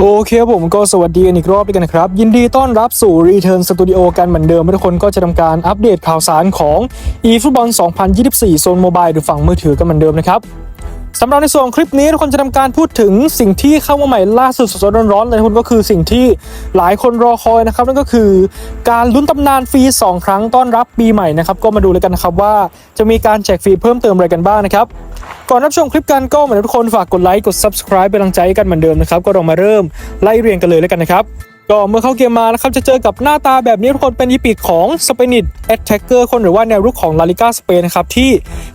โอเคผมก็สวัสดีกันอีกรอบด้วยกันนะครับ ยินดีต้อนรับสู่ Return Studio กันเหมือนเดิมทุกคนก็จะทำการอัปเดตข่าวสารของ eFootball 2024 โซนโมบายหรือฝั่งมือถือกันเหมือนเดิมนะครับ สำหรับในส่วนคลิปนี้ทุกคนจะทำการพูดถึงสิ่งที่เข้ามาใหม่ล่าสุดสดๆร้อนๆเลยนะคุณก็คือสิ่งที่หลายคนรอคอยนะครับนั่นก็คือการลุ้นตำนานฟรี 2 ครั้งต้อนรับปีใหม่นะครับก็มาดูเลยกันนะครับว่าจะมีการแจกฟรีเพิ่มเติมอะไรกันบ้างนะครับก่อนรับชมคลิปกันก็เหมือนทุกคนฝากกดไลค์กด subscribe เป็นกำลังใจกันเหมือนเดิมนะครับก็ลองมาเริ่มไล่เรียงกันเลยแล้วกันนะครับ ก็เมื่อเข้าเกมมานะครับจะเจอกับหน้าตาแบบนี้ทุกคนเป็นอีพิกของสเปนิตแอตแทกเกอร์คนหรือว่าแนวรุกของลาลิก้าสเปนนะครับที่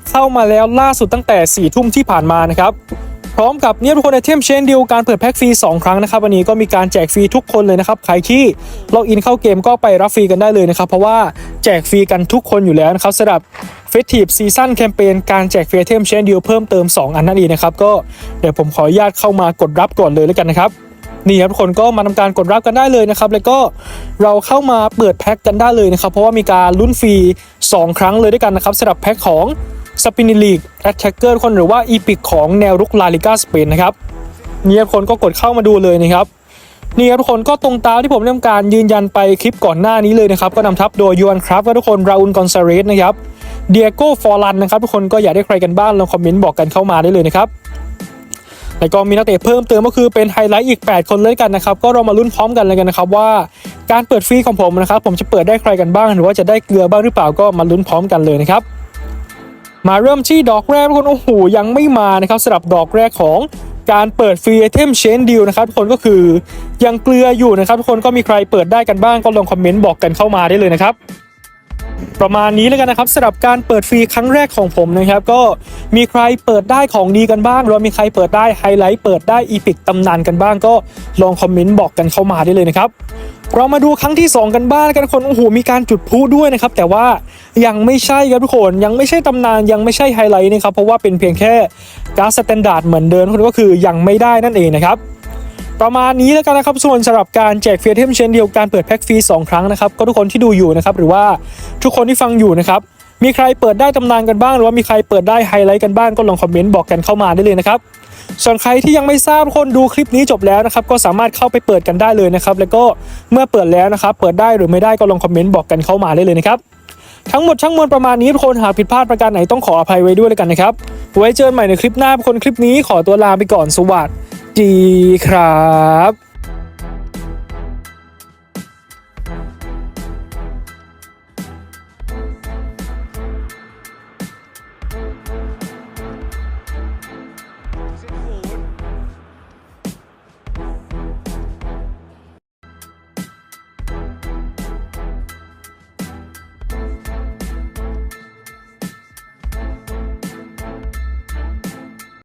เข้ามาแล้วล่าสุดตั้งแต่4ี่ทุ่มที่ผ่านมานะครับพร้อมกับเนี่ยทุกคนไอเทมเชนเดียวการเปิดแพ็กฟรี 2 ครั้งนะครับวันนี้ก็มีการแจกฟรีทุกคนเลยนะครับใครที่ล็อกอินเข้าเกมก็ไปรับฟรีกันได้เลยนะครับเพราะว่าแจกฟรีกันทุกคนอยู่แล้วนะครับสำหรับ f e s t i v e Season Campaign การแจกฟรีไอเทมเชนเดียวเพิ่มเติม 2 อันนั่นเองนะครับก็เดี๋ยวผมขออนุญาตเข้ามากดรับก่อนเลยแล้วกันนะครับ นี่ครับทุกคนก็มาทำการกดรับกันได้เลยนะครับ แล้วก็เราเข้ามาเปิดแพ็กกันได้เลยนะครับ เพราะว่ามีการลุ้นฟรี 2 ครั้งเลยด้วยกันนะครับสำหรับแพ็กของสปินิลีกแอตแทกเกอร์คนหรือว่าอีพิกของแนวรุกลาลิก้าสเปนนะครับนี่ครับทุกคนก็กดเข้ามาดูเลยนะครับนี่ครับทุกคนก็ตรงตามที่ผมได้ทำการยืนยันไปคลิปก่อนหน้านี้เลยนะครับ ก็นำทัพโดยยูอันครับก็ทุกคนราอุลกอนซาเรสนะครับเดียโก้ฟอร์ลันนะครับทุกคนก็อยากได้ใครกันบ้างลองคอมเมนต์บอกกันเข้ามาได้เลยนะครับ แล้วก็มีนักเตะเพิ่มเติมก็คือเป็นไฮไลท์อีก 8 คนเลยกันนะครับก็เรามาลุ้นพร้อมกันเลยกันนะครับว่าการเปิดฟรีของผมนะครับผมจะเปิดได้ใครกันบ้าง หรือว่าจะได้เกลือบ้างหรือเปล่าก็มาลุ้นพร้อมกันเลยนะครับมาเริ่มที่ดอกแรกทุกคนโอ้โหยังไม่มานะครับสำหรับดอกแรกของการเปิดฟรีไอเทมเชนดิวนะครับทุกคนก็คือยังเกลืออยู่นะครับทุกคนก็มีใครเปิดได้กันบ้างก็ลองคอมเมนต์บอกกันเข้ามาได้เลยนะครับ ประมาณนี้แล้วกันนะครับสำหรับการเปิดฟรีครั้งแรกของผมนะครับ ก็มีใครเปิดได้ของดีกันบ้างหรือว่ามีใครเปิดได้ไฮไลท์เปิดได้อีพิกตำนานกันบ้างก็ลองคอมเมนต์บอกกันเข้ามาได้เลยนะครับเรามาดูครั้งที่ 2 กันบ้างกันคนโอ้โหมีการจุดพลุด้วยนะครับ แต่ว่ายังไม่ใช่ครับทุกคนยังไม่ใช่ตำนานยังไม่ใช่ไฮไลท์นะครับเพราะว่าเป็นเพียงแค่การสแตนดาร์ดเหมือนเดิมคนก็คือยังไม่ได้นั่นเองนะครับ ประมาณนี้แล้วกันนะครับส่วนสำหรับการแจกเฟียเทมเช่นเดียวการเปิดแพ็กฟรี2ครั้งนะครับก็ทุกคนที่ดูอยู่นะครับหรือว่าทุกคนที่ฟังอยู่นะครับมีใครเปิดได้ตำนานกันบ้างหรือว่ามีใครเปิดได้ไฮไลท์กันบ้างก็ลองคอมเมนต์บอกกันเข้ามาได้เลยนะครับส่วนใครที่ยังไม่ทราบคนดูคลิปนี้จบแล้วนะครับก็สามารถเข้าไปเปิดกันได้เลยนะครับแล้วก็เมื่อเปิดแล้วนะครับเปิดได้หรือไม่ได้ก็ลองคอมเมนต์บอกกันเข้ามาได้เลยนะครับทั้งหมดทั้งมวลประมาณนี้ทุกคนหากผิดพลาดประการไหนต้องขออภัยไว้ด้วยแล้วกันนะครับไว้เจอกันใหม่ในคลิปหน้าคนคลิปนี้ขอตัวลาไปก่อนสวัส ดีครับ